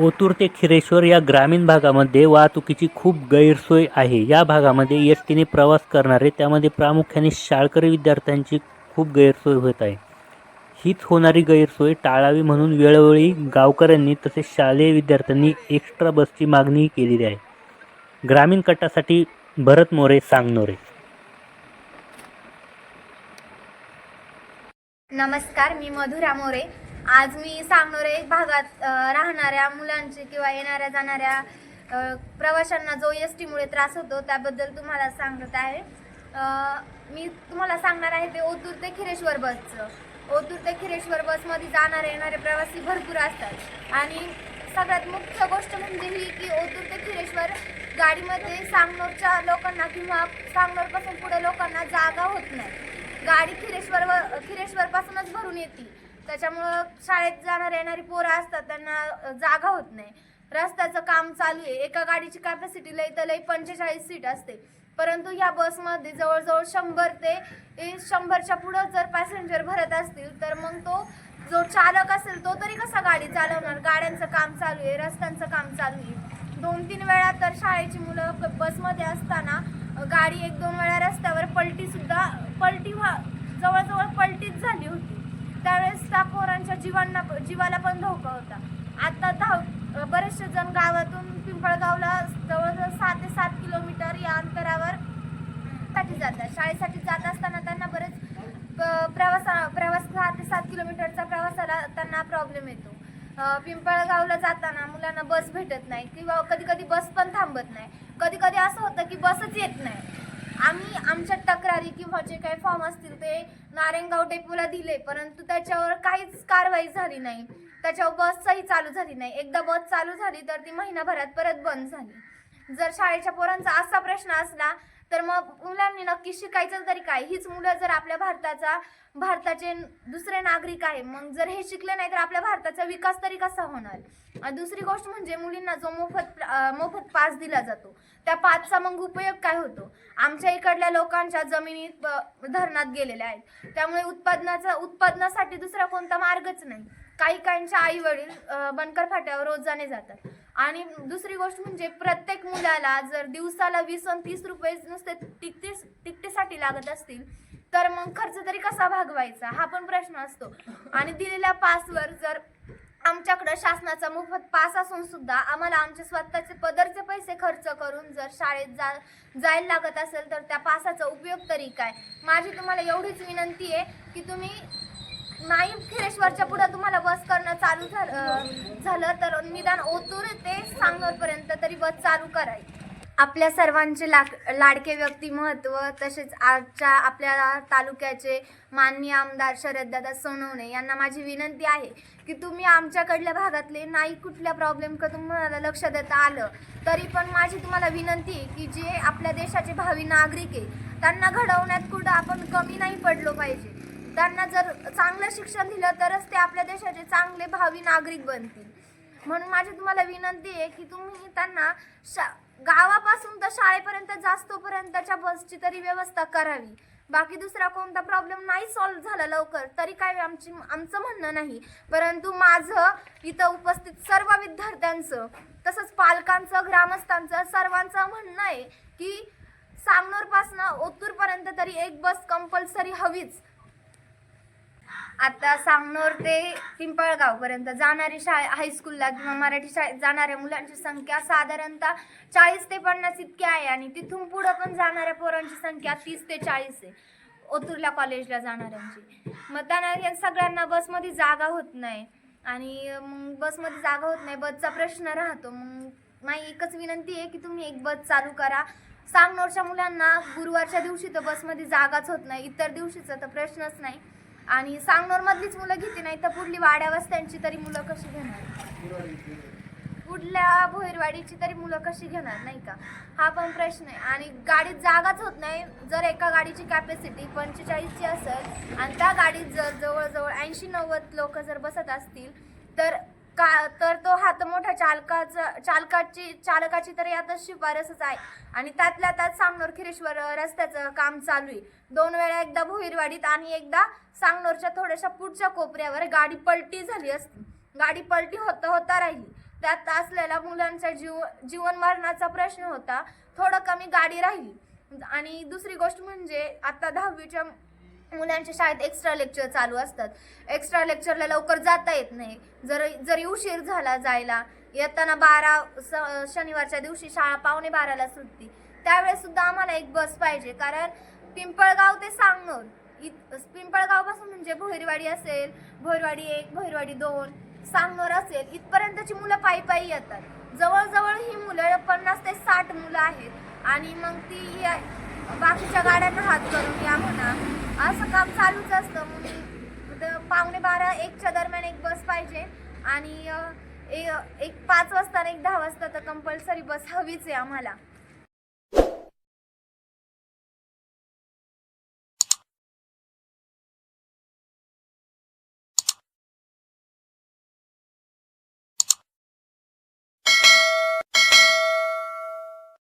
ओतूर ते खिरेश्वर या ग्रामीण भागामध्ये वाहतुकीची खूप गैरसोय आहे. या भागामध्ये एस टीने प्रवास करणारे त्यामध्ये प्रामुख्याने शाळकरी विद्यार्थ्यांची खूप गैरसोय होत आहे. हीच होणारी गैरसोय टाळावी म्हणून वेळोवेळी गावकऱ्यांनी तसेच शालेय विद्यार्थ्यांनी एक्स्ट्रा बसची मागणी केलेली आहे. ग्रामीण कटासाठी भरत मोरे सांगनोरे. नमस्कार मी मधुरा मोरे. आज मी सांगनोरे भागात राहणाऱ्या मुलांची किंवा येणाऱ्या जाणाऱ्या प्रवाशांना जो एस टीमुळे त्रास होतो त्याबद्दल तुम्हाला सांगत आहे. मी तुम्हाला सांगणार आहे ते ओतूर ते खिरेश्वर बसचं. ओतूर ते खिरेश्वर बसमध्ये जाणारे येणारे प्रवासी भरपूर असतात. आणि सगळ्यात मुख्य गोष्ट म्हणजे ही की ओतूर ते खिरेश्वर गाडीमध्ये सांगनोरच्या लोकांना किंवा सांगनोरपासून पुढे लोकांना जागा होत नाही. गाडी खिरेश्वर व खिरेश्वरपासूनच भरून येते. त्याच्यामुळं शाळेत जाणारे येणारी पोरं असतात त्यांना जागा होत नाही. रस्त्याचं काम चालू आहे. एका गाडीची कॅपॅसिटी लई तर लई पंचेचाळीस सीट असते. परंतु ह्या बसमध्ये जवळजवळ शंभर ते शंभरच्या पुढं जर पॅसेंजर भरत असतील तर मग तो जो चालक असेल तो तरी कसा गाडी चालवणार? गाड्यांचं काम चालू आहे रस्त्यांचं काम चालू आहे. दोन तीन वेळा तर शाळेची मुलं बसमध्ये असताना गाडी एक दोन वेळा रस्त्यावर पलटी सुद्धा पलटी व्हा जवळजवळ पलटी त्यांच्या जीवांना जीवाला पण धोका होता. आता धाव बरेचसे जण गावातून पिंपळगावला जवळजवळ सहा ते सात किलोमीटर या अंतरावर साठी जातात शाळेसाठी जात असताना त्यांना बरेच प्रवासा प्रवास सहा ते सात किलोमीटरचा प्रवासाला त्यांना प्रॉब्लेम येतो. पिंपळगावला जाताना मुलांना बस भेटत नाही किंवा कधी कधी बस पण थांबत नाही. कधी कधी असं होतं की बसच येत नाही. आम्ही आमच्या तक्रारी किंवा जे काही फॉर्म असतील ते नारायणगाव डेपोला दिले परंतु त्याच्यावर काहीच कारवाई झाली नाही. त्याच्यावर बसही चालू झाली नाही. एकदा बस चालू झाली तर ती महिनाभरात परत बंद झाली. जर शाळेच्या पोरांचा असा प्रश्न असला तर मग मुलांनी नक्की शिकायचं तरी काय? हीच मुलं जर आपल्या भारताचा भारताचे दुसरे नागरिक आहे मग जर हे शिकले नाही तर आपल्या भारताचा विकास तरी कसा होणार? दुसरी गोष्ट म्हणजे मुलींना जो मोफत मोफत पास दिला जातो त्या पासचा मग उपयोग काय होतो? आमच्या इकडल्या लोकांच्या जमिनीत धरणात गेलेल्या आहेत. त्यामुळे उत्पादनाचा उत्पादनासाठी दुसरा कोणता मार्गच नाही. काही काहींच्या आई वडील बनकर फाट्यावर रोजाने जातात. आणि दुसरी गोष्ट म्हणजे प्रत्येक मुलाला जर दिवसाला वीस आणि तीस रुपये नुसते तिकटीस तिकटीसाठी लागत असतील तर मग खर्च तरी कसा भागवायचा? हा पण प्रश्न असतो. आणि दिलेल्या पासवर जर आमच्याकडं शासनाचा मोफत पास असून सुद्धा आम्हाला आमचे स्वतःचे पदरचे पैसे खर्च करून जर शाळेत जा जायला लागत असेल तर त्या पासाचा उपयोग तरी काय? माझी तुम्हाला एवढीच विनंती आहे की तुम्ही नाही फिरेश्वरच्या पुढं तुम्हाला बस करणं चालू झालं झालं तर निदान ओतूर ते सांगोरपर्यंत तरी बस चालू करायची आपल्या सर्वांचे लाक लाडके व्यक्तिमत्व तसेच आजच्या आपल्या तालुक्याचे माननीय आमदार शरददादा सोनवणे यांना माझी विनंती आहे की तुम्ही आमच्याकडल्या भागातले नाही कुठल्या प्रॉब्लेम का तुम्हाला लक्ष देता आलं तरी पण माझी तुम्हाला विनंती आहे की जे आपल्या देशाचे भावी नागरिक आहे त्यांना घडवण्यात कुठं आपण कमी नाही पडलो पाहिजे. त्यांना जर चांगलं शिक्षण दिलं तरच ते आपल्या देशाचे चांगले भावी नागरिक बनतील. म्हणून माझी तुम्हाला विनंती आहे की तुम्ही त्यांना शा गावापासून तर शाळेपर्यंत जास्तोपर्यंतच्या बसची तरी व्यवस्था करावी. बाकी दुसरा कोणता प्रॉब्लेम नाही सॉल्व्ह झाला लवकर तरी काय आमची आमचं म्हणणं नाही. परंतु माझं इथं उपस्थित सर्व विद्यार्थ्यांचं तसंच पालकांचं ग्रामस्थांचं सर्वांचं म्हणणं आहे की सांगनोरपासनं ओतूरपर्यंत तरी एक बस कंपल्सरी हवीच. आता सांगनोर ते पिंपळगावपर्यंत जाणारी शाळे हायस्कूलला किंवा मराठी शाळेत जाणाऱ्या मुलांची संख्या साधारणतः चाळीस ते पन्नास इतकी आहे आणि तिथून पुढं पण जाणाऱ्या पोरांची संख्या तीस ते चाळीस आहे ओतूरला कॉलेजला जाणाऱ्यांची. मग त्यांना सगळ्यांना बसमध्ये जागा होत नाही आणि मग बसमध्ये जागा होत नाही बसचा प्रश्न राहतो. मग माझी एकच विनंती आहे की तुम्ही एक बस चालू करा. सांगनोरच्या मुलांना गुरुवारच्या दिवशी तर बसमध्ये जागाच होत नाही इतर दिवशीचा तर प्रश्नच नाही. आणि सांगनोरमधलीच मुलं घेते नाही तर पुढली वाड्या वस्त्यांची तरी मुलं कशी घेणार? पुढल्या भोईरवाडीची तरी मुलं कशी घेणार नाही का? हा पण प्रश्न आहे. आणि गाडीत जागाच होत नाही जर एका गाडीची कॅपॅसिटी पंचेचाळीसची असेल आणि त्या गाडीत जर जवळजवळ ऐंशी नव्वद लोक जर बसत असतील तर का तर तो हात मोठा चालकाचा चालकाची चालकाची तरी आता शिफारसच आहे. आणि त्यातल्या त्यात सांगनोर खिरेश्वर रस्त्याचं काम चालू आहे. दोन वेळा एकदा भोईरवाडीत आणि एकदा सांगनोरच्या थोड्याशा पुढच्या कोपऱ्यावर गाडी पलटी झाली असती. गाडी पलटी होता होता राहिली. त्यात असलेल्या मुलांचा जीव जीवन मरणाचा प्रश्न होता. थोडं कमी गाडी राहिली. आणि दुसरी गोष्ट म्हणजे आता दहावीच्या मुलांच्या शाळेत एक्स्ट्रा लेक्चर चालू असतात. एक्स्ट्रा लेक्चरला लवकर जाता येत नाही. जर जरी उशीर झाला जायला येताना बारा स शनिवारच्या दिवशी शाळा पावणे बाराला सुटती. त्यावेळेस सुद्धा आम्हाला एक बस पाहिजे. कारण पिंपळगाव ते सांगनोर इत पिंपळगावपासून म्हणजे भोईरवाडी असेल भोईरवाडी एक भोईरवाडी दोन सांगनोर असेल इथपर्यंतची मुलं पायी पायी येतात. जवळजवळ ही मुलं पन्नास ते साठ मुलं आहेत. आणि मग ती या- बाकीच्या गाड्यांना हात करून या म्हणा. असं काम चालूच असतं. मग तर पावणे बारा एकच्या दरम्यान एक बस पाहिजे. आणि एक पाच वाजता आणि एक दहा वाजता तर कंपल्सरी बस हवीच आहे आम्हाला.